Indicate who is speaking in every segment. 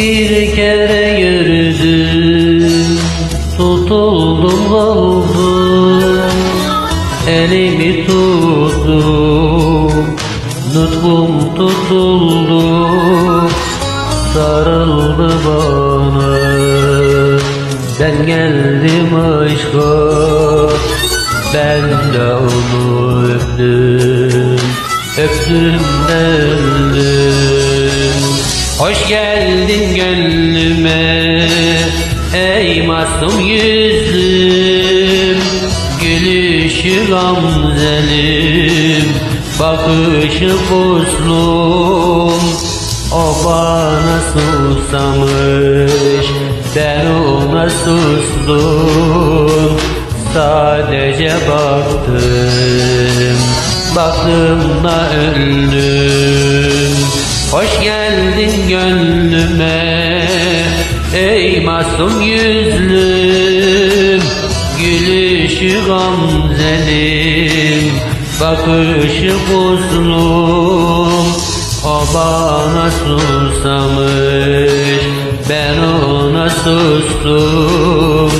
Speaker 1: Bir kere yürüdüm Tutuldum kaldım Elimi tuttum Nutkum tutuldu. Sarıldı bana Ben geldim aşka. Ben de onu öptüm Öptüm de öldüm Hoş geldin gönlüme Ey masum yüzlüm Gülüşü gamzelim Bakışı kuzlum O bana susamış Ben ona sustum Sadece baktım Baktım da öldüm gönlüme. Ey masum yüzlüm Gülüşü gamzelim Bakışı kuzlum O bana susamış Ben ona sustum.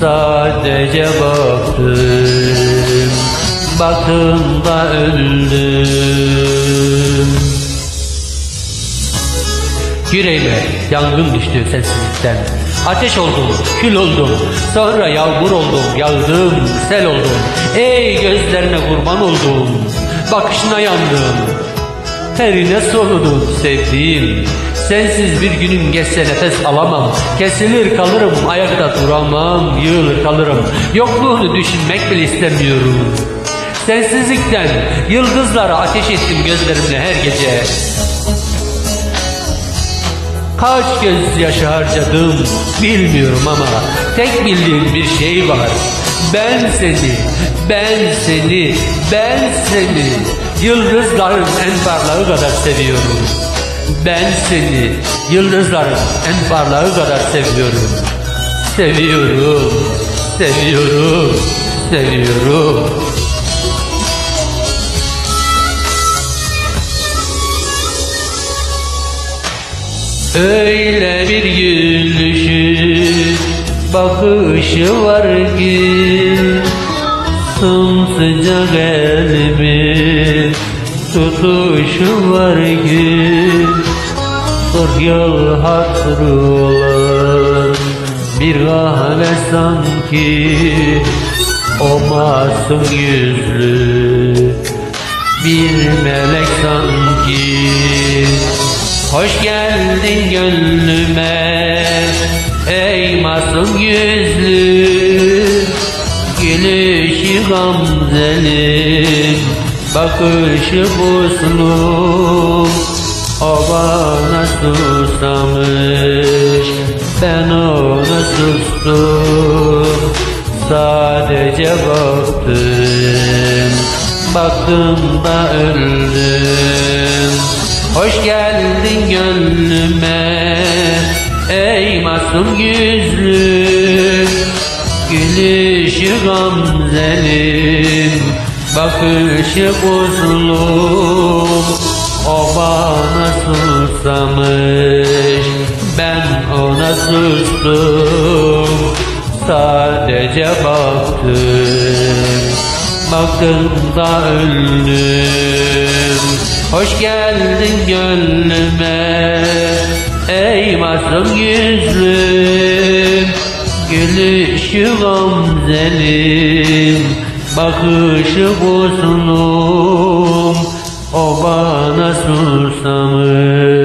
Speaker 1: Sadece baktım Baktım da öldüm Yüreğime yangın düştü sensizlikten Ateş oldum, kül oldum Sonra yağmur oldum, yağdım, sel oldum. Ey gözlerine kurban oldum Bakışına yandım. Terine soludum sevdiğim Sensiz bir günüm geçse nefes alamam. Kesilir kalırım ayakta duramam Yığılır kalırım. Yokluğunu düşünmek bile istemiyorum. Sensizlikten yıldızlara ateş ettim gözlerimle her gece Kaç gözyaşı harcadım bilmiyorum ama tek bildiğim bir şey var. Ben seni, ben seni, ben seni yıldızların en parlağı kadar seviyorum. Ben seni yıldızların en parlağı kadar seviyorum. Seviyorum, seviyorum, seviyorum. Öyle bir gülüşü bakışı var ki Sımsıcak elimi tutuşu var ki Kırk yıl hatırı olan bir kahve sanki. O masum yüzlü bir melek sanki Hoş geldin gönlüme Ey masum yüzlü. Gülüşü gamzelim Bakışı buzlu. O bana susamış Ben ona sustum. Sadece baktım Baktım da öldüm Hoş geldin gönlüme Ey masum yüzlü. Gülüşü gamzelim Bakışı buzlum O bana susamış Ben ona sustum. Sadece baktım Baktım da öldüm Hoş geldin gönlüme Ey masum yüzlüm. Gülüşü gamzelim Bakışı buzlum O bana susamış